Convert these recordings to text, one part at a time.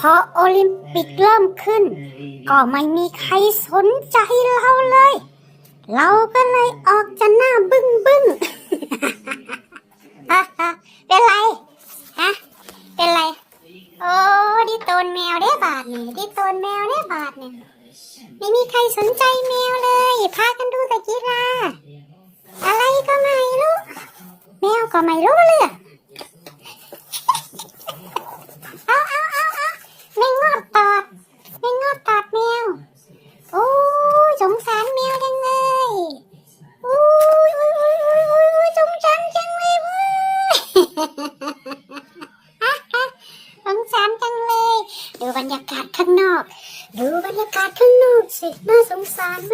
พอโอลิมปิกเริ่มขึ้น ก็ไม่มีใครสนใจเราเลย เราก็เลยออกจะหน้าบึ้งบึ้งเป็นไรฮะเป็นไร โอ้ดิโตนแมวได้บาทเนี่ยดิโตนแมวได้บาทเนี่ยไม่มีใครสนใจแมวเลย พากันดูแต่กีฬาอะไรก็ไม่รู้ แมวก็ไม่รู้เลย สงสารจังเลย ดูบรรยากาศข้างนอก ดูบรรยากาศข้างนอกสิ น่าสงสารไหม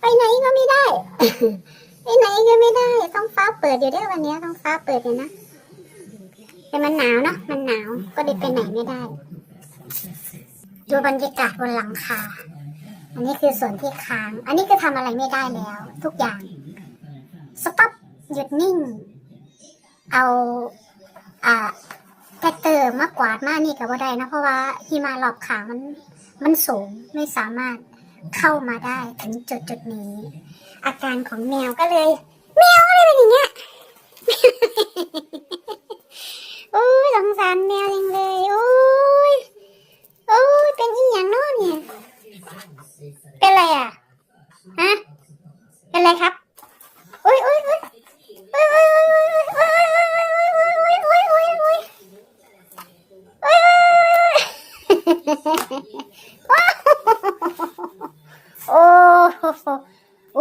ไปไหนก็ไม่ได้ ไปไหนก็ไม่ได้ ต้องฟ้าเปิดอยู่ด้วยวันนี้ต้องฟ้าเปิดอยู่นะ แต่มันหนาวเนาะ มันหนาว ก็เลยไปไหนไม่ได้ ดูบรรยากาศบนหลังคา อันนี้คือส่วนที่ค้าง อันนี้ก็ทำอะไรไม่ได้แล้ว ทุกอย่าง สต๊อปหยุดนิ่ง เอาอ่าแท็กเตอร์มากวาดมากนี่กับว่ได้นะเพราะว่าหิมะลอบขามันมันสูงไม่สามารถเข้ามาได้ถึงจุดจุดนี้ อาการของแมวก็เลยแมวก็เลยเป็นอย่างเงี้ยโอ้ยสงสารแมวจริงเลยโอ้ยโอ้ยเป็นอีหยังน้อเนี่ยเป็นอะไรอะฮะเป็นอะไรครับโอ้ยโอ้ยโอ้ยโอ้ย โอ้โอ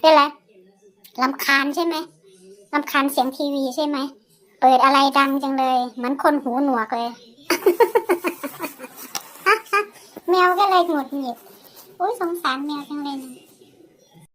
เป็นไรลำคาญใช่ไหมลำคาญเสียงทีวีใช่ไหม เปิดอะไรดังจังเลย เหมือนคนหูหนวกเลย แมวก็เลยหงุดหงิด โอ้ยสงสารแมวจังเลย